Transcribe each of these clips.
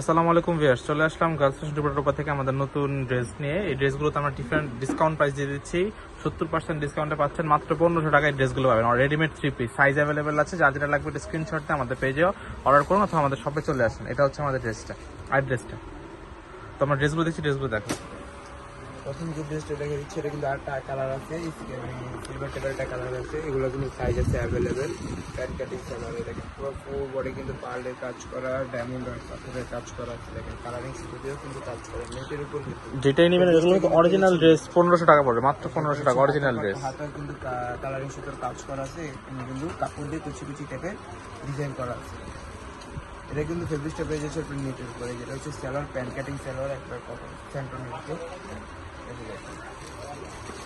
আসসালামু আলাইকুম ভিয়ার্স চলে আসলাম গার্লস ফ্যাশন ডিপার্টমেন্ট থেকে আমাদের নতুন ড্রেস নিয়ে। এই ড্রেসগুলোতে আমরা ডিফারেন্ট ডিসকাউন্ট প্রাইস দিয়ে দিচ্ছি। সত্তর পার্সেন্ট ডিসকাউন্টে পাচ্ছেন মাত্র পনেরোশো টাকায় ড্রেসগুলো পাবেন। আর readymade three piece size available আছে, যা যেটা লাগবে স্ক্রিনশট দিয়ে আমাদের পেজে অর্ডার করুন অথবা আমাদের শপে চলে আসুন। এটা হচ্ছে আমাদের ড্রেসটা আর ড্রেসটা তো আমরা ড্রেসগুলো দিচ্ছি ড্রেসগুলো দেখো। প্রথম যে ড্রেসটা দেখে দিচ্ছি এটা কিন্তু আটটা কালার আছে সিলভার কালার একটা কালার আছে এগুলো কিন্তু সাইজ আছে অ্যাভেলেবেল প্যান্ট কাটিং কালার দেখেন পুরো ফুল বডি কিন্তু পার্লের কাজ করা ডায়মন্ড পাথরের কাজ করা আছে দেখেন। কালারিং স্টুডিও কিন্তু কাজ করা নেটের উপর যেটাই নেবেন এগুলো অরিজিনাল ড্রেস পনেরোশো টাকা পড়বে মাত্র পনেরোশো টাকা অরিজিনাল ড্রেস হাতে কিন্তু কালারিং সুতোর কাজ করা আছে কিন্তু কাপড় দিয়ে কুচি কুচি টাইপের ডিজাইন করা আছে। এটা কিন্তু ফেব্রিকটা পেয়ে যাচ্ছে নেটের উপরে যেটা হচ্ছে স্যালোয়ার প্যান্ট কাটিং স্যালোয়ার একটা সেন্টার নেটে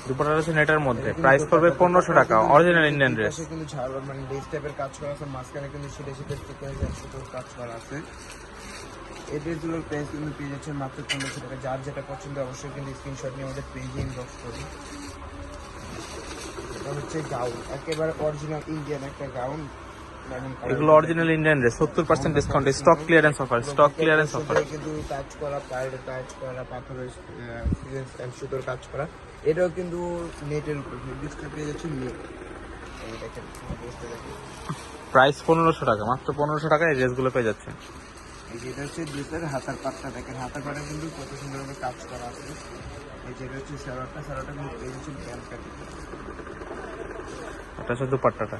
দুপুরটা হচ্ছে নেটের মধ্যে। প্রাইস পড়বে পনেরোশো টাকা অরিজিনাল ইন্ডিয়ান ড্রেস কিন্তু ঝাড় মানে ড্রেস টাইপের কাজ করা আছে, মাঝখানে কিন্তু সেটা সেটা স্টিকার সুতোর কাজ করা আছে। এই ড্রেসগুলোর প্রাইস কিন্তু পেয়ে যাচ্ছে মাত্র পনেরোশো টাকা। যার যেটা পছন্দ অবশ্যই কিন্তু স্ক্রিনশট নিয়ে আমাদের পেজে ইনবক্স করুন এটা হচ্ছে গাউন একেবারে অরিজিনাল ইন্ডিয়ান একটা গাউন এগুলো অরিজিনাল ইন্ডিয়ান ড্রেস সত্তর percent discount stock clearance offer stock clearance offer কিন্তু কাজ করা পায়ের কাজ করা পাথরের সুতোর কাজ করা এটাও কিন্তু নেটের উপর ফেব্রিক্সটা পেয়ে যাচ্ছে নেট প্রাইস পনেরোশো টাকা মাত্র পনেরোশো টাকায় এই ড্রেসগুলো পেয়ে যাচ্ছে এই যেটা হচ্ছে ড্রেসের হাতার পাটটা দেখেন হাতার পাটে কিন্তু কত সুন্দরভাবে কাজ করা আছে। এই যেটা হচ্ছে স্যালোয়ারটা স্যালোয়ারটা কিন্তু পেয়ে যাচ্ছে প্যান্ট কাটিং এটা হচ্ছে দুপাট্টাটা।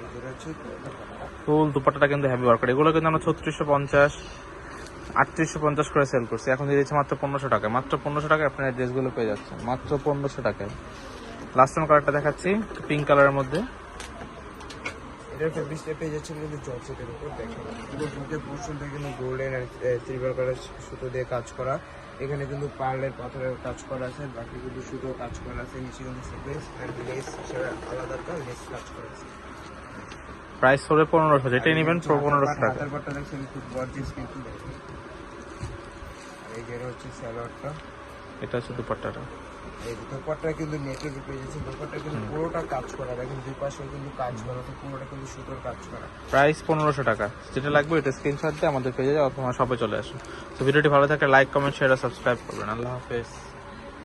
দুপাট্টা। ফুল দুপাট্টাটা কিন্তু হ্যাভি ওয়ার্ক এগুলো কিন্তু আমরা ছত্রিশশো পঞ্চাশ, আটত্রিশশো পঞ্চাশ করে সেল করছি। এখন দিয়ে দিচ্ছে মাত্র পনেরোশো টাকায়। মাত্র পনেরোশো টাকায় আপনার ড্রেসগুলো পেয়ে যাচ্ছেন। মাত্র পনেরোশো টাকায়। লাস্ট টাইম কালারটা দেখাচ্ছি পিঙ্ক কালারের মধ্যে। এটার ফেব্রিক্সটা পেয়ে যাচ্ছে কিন্তু জর্জেটের উপর দেখেন। পুরো পোর্শনটা কিন্তু গোল্ডেন আর কালার সুতো দিয়ে কাজ করা। এখানে কিন্তু পার্লের পাথরের কাজ করা আছে, বাকি সুতো কাজ করা আছে, নিচে কিন্তু লেস করা আছে। প্রাইস পড়বে পনেরোশো যেটাই নেবেন পনেরোশো টাকা। এটা হচ্ছে দুপাট্টাটা। এই দোপাট্টা কিন্তু দোপাট্টা কিন্তু পুরোটা কাজ করা। দেখেন দুই পাশে কিন্তু কাজ করা পুরোটা কিন্তু সুতোর কাজ করা। প্রাইস পনেরোশো টাকা। যেটা লাগবে এটা স্ক্রিনশট দিয়ে আমাদের পেজে অথবা শপে চলে আসুন। তো ভিডিওটি ভালো থাকলে লাইক কমেন্ট শেয়ার সাবস্ক্রাইব করবেন। আল্লাহ হাফেজ।